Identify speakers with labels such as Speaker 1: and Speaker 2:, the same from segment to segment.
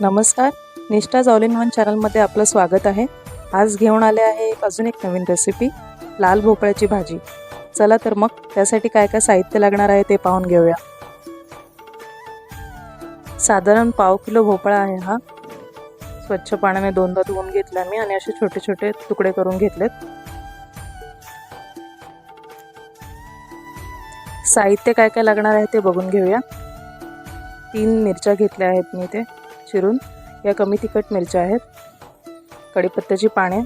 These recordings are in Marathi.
Speaker 1: नमस्कार. निष्ठा ऑल इन वन चॅनलमध्ये आपलं स्वागत आहे. आज घेऊन आले आहे एक अजून एक नवीन रेसिपी लाल भोपळ्याची भाजी. चला तर मग त्यासाठी काय काय साहित्य लागणार आहे ते पाहून घेऊया. साधारण पाव किलो भोपळा आहे हा. स्वच्छ पाण्याने दोनदा धुवून घेतला मी आणि असे छोटे छोटे तुकडे करून घेतलेत. साहित्य काय काय लागणार आहे ते बघून घेऊया. तीन मिरच्या घेतल्या आहेत मी ते चिरून या कमी तिखट मिरच्या आहेत. कढीपत्त्याची पाने.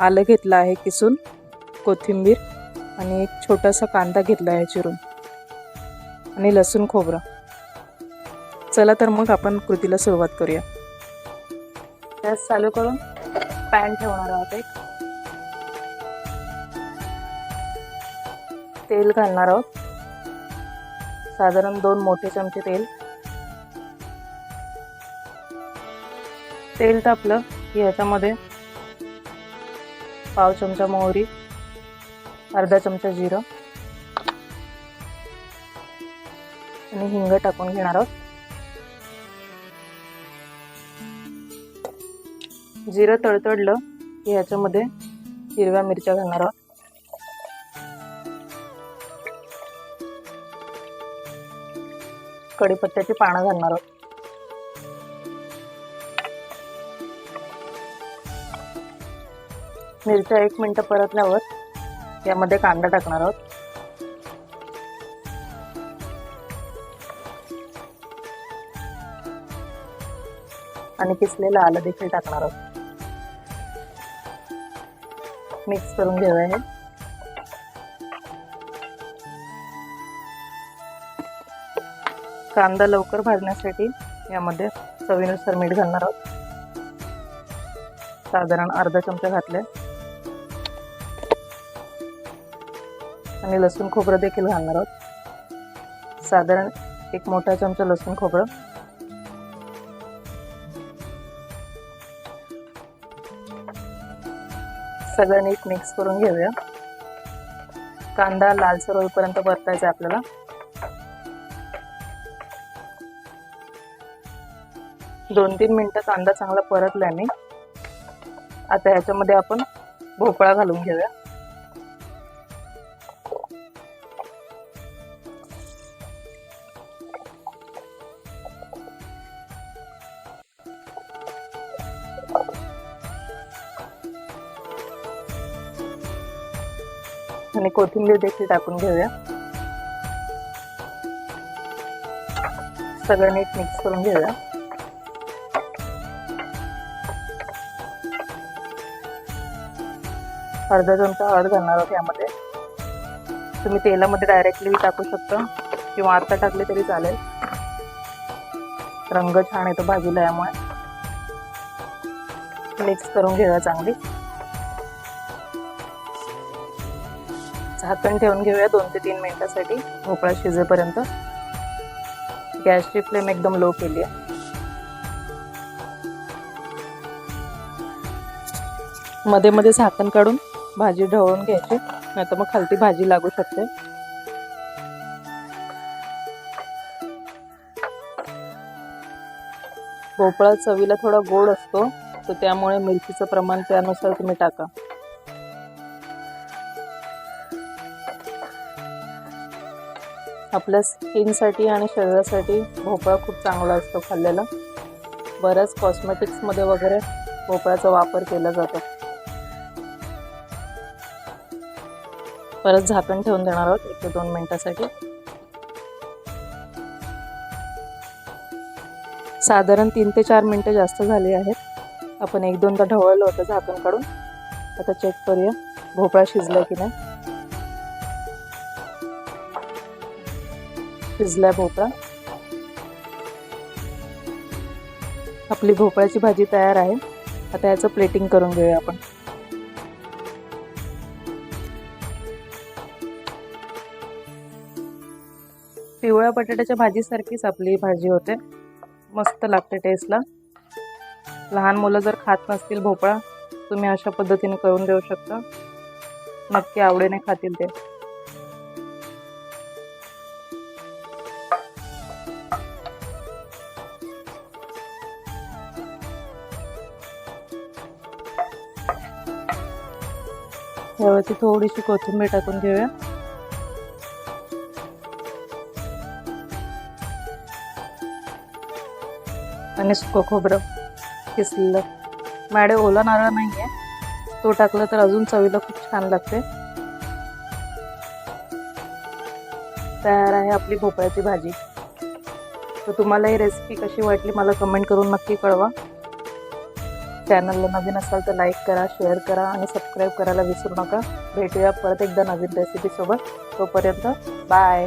Speaker 1: आलं घेतलं आहे किसून कोथिंबीर आणि एक छोटासा कांदा घेतला आहे चिरून. आणि लसूण खोबरं. चला तर मग आपण कृतीला सुरुवात करूया. गॅस चालू करून पॅन ठेवणार आहोत एक. तेल घालणार आहोत. साधारण दोन मोठे चमचे तेल. तेल तापलं की ह्याच्यामध्ये पाव चमचा मोहरी अर्धा चमचा जिरं आणि हिंग टाकून घेणार आहोत. जिरं तडतडलं की ह्याच्यामध्ये हिरव्या मिरच्या घालणार आहोत. कढीपत्त्याची पानं घालणार आहोत. मिरच्या एक मिनटं परतल्यावर यामध्ये कांदा टाकणार आहोत. आणि किसलेलं आलं देखील टाकणार आहोत. मिक्स करून घेऊया हे. कांदा लवकर भाजण्यासाठी यामध्ये चवीनुसार मीठ घालणार आहोत. साधारण अर्धा चमचा घातलाय. आणि लसूण खोबरं देखील घालणार आहोत. साधारण एक मोठा चमचा लसूण खोबरं. सगळं नीट मिक्स करून घेऊया. कांदा लालसर होईपर्यंत परतायचा आपल्याला. दोन तीन मिनटं कांदा चांगला परतल्याने आता ह्याच्यामध्ये आपण भोपळा घालून घेऊया. आणि कोथिंबीर देखील टाकून घेऊया. सगळं नीट मिक्स करून घेऊया. अर्धा चमचा हळद घालणार आहोत यामध्ये. तुम्ही तेलामध्ये डायरेक्टली टाकू शकता. किंवा आता टाकले तरी चालेल. रंग छान येतो भाजीला यामुळे. मिक्स करून घेऊया चांगली. झाकण ठेवून घेऊया दोन ते तीन मिनटासाठी भोपळा शिजेपर्यंत. गॅसची फ्लेम एकदम लो केली आहे. मध्ये मध्ये झाकण काढून भाजी ढवळून घ्यायची नाही तर मग खालती भाजी लागू शकते. भोपळा चवीला थोडा गोड असतो तर त्यामुळे मिरचीचं प्रमाण त्यानुसार तुम्ही टाका. आपल्या स्किनसाठी आणि शरीरासाठी भोपळा खूप चांगला असतो खाल्लेला. बऱ्याच कॉस्मेटिक्समध्ये वगैरे भोपळ्याचा वापर केला जातो. परत झाकण ठेवून देणार आहोत एक ते दोन मिनटासाठी. साधारण तीन ते चार मिनटं जास्त झाली आहेत. आपण एक दोनदा ढवळलं होतं झाकण काढून. आता चेक करूया भोपळा शिजला की नाही. शिजलाय भोपळा. आपली भोपळ्याची भाजी तयार आहे. आता याचं प्लेटिंग करून घेऊया आपण. पिवळ्या बटाट्याच्या भाजीसारखीच आपली भाजी होते. मस्त लागते टेस्टला लहान मुलं जर खात नसतील भोपळा तुम्ही अशा पद्धतीने करून देऊ शकता. नक्की आवडीने खातील ते. यावरती थोडीशी कोथिंबीर टाकून घेऊया. आणि सुकं खोबरं किसलेलं मॅडे ओला नारळ नाही आहे तो टाकला तर अजून चवीला खूप छान लागते. तयार आहे आपली भोपळ्याची भाजी. तर तुम्हाला ही रेसिपी कशी वाटली मला कमेंट करून नक्की कळवा. चॅनलला नवीन असाल तर लाईक करा शेअर करा आणि सबस्क्राईब करायला विसरू नका. भेटूया परत एकदा नवीन रेसिपीसोबत. तोपर्यंत बाय.